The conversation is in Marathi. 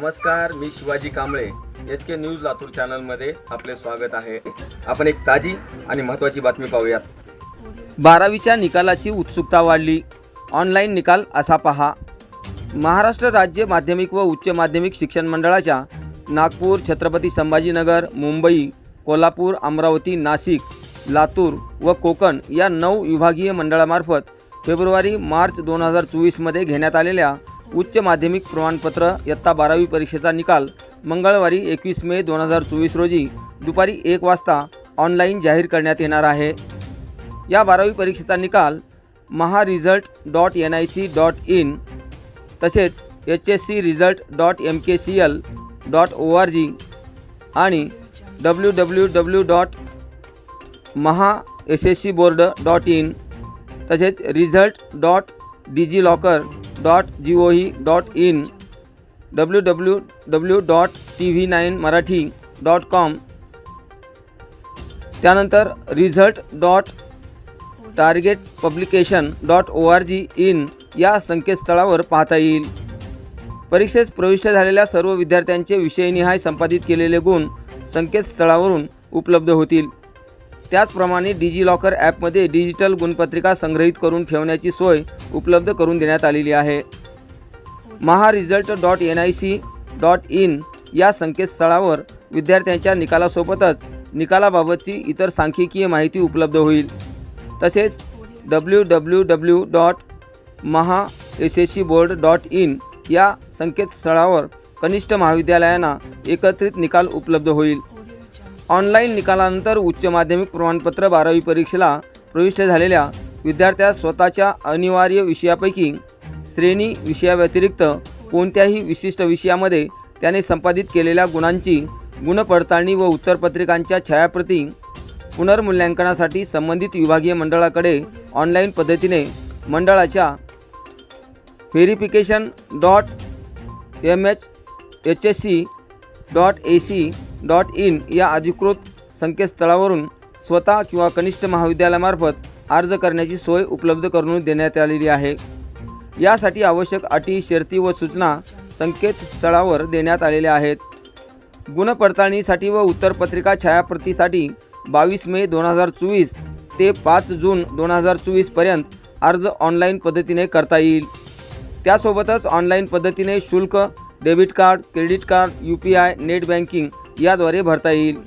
Shivaji Kamble. S K news Latur चॅनलमध्ये आपले स्वागत आहे. आपण एक ताजी आणि महत्त्वाची बातमी पाहूयात. बारावीच्या निकालाची उत्सुकता वाढली. ऑनलाईन निकाल असा पहा. महाराष्ट्र राज्य माध्यमिक व उच्च माध्यमिक शिक्षण मंडळाच्या नागपूर छत्रपती संभाजीनगर मुंबई कोल्हापूर अमरावती नाशिक लातूर व कोकण या नऊ विभागीय मंडळामार्फत फेब्रुवारी मार्च दोन हजार चोवीसमध्ये घेण्यात आलेल्या उच्च माध्यमिक प्रमाणपत्र इयत्ता बारावी परीक्षेचा निकाल मंगळवारी एकवीस मे दोन हजार चोवीस रोजी दुपारी एक वाजता ऑनलाईन जाहीर करण्यात येणार आहे. या बारावी परीक्षेचा निकाल maha result dot N I C dot in तसेच H S C result dot M K C L dot O R G आणि W W W dot maha S S C board dot in तसेच result dot digi locker dot G O E dot in W W W dot T V nine Marathi dot com त्यानंतर result dot target publication dot O R G in या संकेतस्थळावर पाहता येईल. परीक्षेस प्रविष्ट झालेल्या सर्व विद्यार्थ्यांचे विषयनिहाय संपादित केलेले गुण संकेतस्थळावरून उपलब्ध होतील. त्याचप्रमाणे डिजिलॉकर ॲपमध्ये डिजिटल गुणपत्रिका संग्रहित करून ठेवण्याची सोय उपलब्ध करून देण्यात आलेली आहे. Maha result dot N I C dot in या संकेतस्थळावर विद्यार्थ्यांच्या निकालासोबतच निकालाबाबतची इतर सांख्यिकीय माहिती उपलब्ध होईल. तसेच W W W dot maha S S C board dot in या संकेतस्थळावर कनिष्ठ महाविद्यालयांना एकत्रित निकाल उपलब्ध होईल. ऑनलाईन निकालानंतर उच्च माध्यमिक प्रमाणपत्र बारावी परीक्षेला प्रविष्ट झालेल्या विद्यार्थ्यास स्वतःच्या अनिवार्य विषयापैकी श्रेणी विषयाव्यतिरिक्त कोणत्याही विशिष्ट विषयामध्ये त्याने संपादित केलेल्या गुणांची गुणपडताळणी व उत्तरपत्रिकांच्या छायाप्रती पुनर्मूल्यांकनासाठी संबंधित विभागीय मंडळाकडे ऑनलाईन पद्धतीने मंडळाच्या verification dot M H H S C dot A C dot in या अधिकृत संकेतस्थळावरून स्वतः किंवा कनिष्ठ महाविद्यालयामार्फत अर्ज करण्याची सोय उपलब्ध करून देण्यात आलेली आहे. यासाठी आवश्यक अटी शर्ती व सूचना संकेतस्थळावर देण्यात आलेल्या आहेत. गुणपडताळणीसाठी व उत्तरपत्रिका छायाप्रतीसाठी बावीस मे दोन हजार चोवीस ते पाच जून दोन हजार चोवीसपर्यंत अर्ज ऑनलाईन पद्धतीने करता येईल. त्यासोबतच ऑनलाईन पद्धतीने शुल्क debit card credit card U P I net banking याद्वारे भरता येईल.